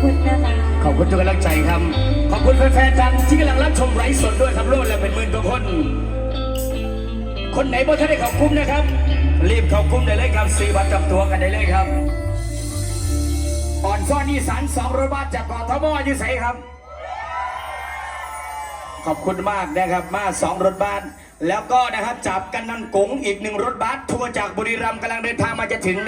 คุณทุกกำลังใจครับ ขอบคุณแฟนๆทางที่กำลังรับชมไร้สดด้วยครับโลดแล้วเป็นหมื่นกว่าคน คนไหนบ่ท่านได้ขอบคุณนะครับ รีบขอบคุณได้เลยครับสี่บาทจับตัวกันได้เลยครับอ่อนซ่อนนี่สานสองรถบัสจากกทมอยู่ใสครับ ขอบคุณมากนะครับ มาสองรถบัสแล้วก็นะครับจับกันนันกงอีกหนึ่งรถบัสทัวร์จากบุรีรัมย์กำลังเดินทางมาจะถึงนะ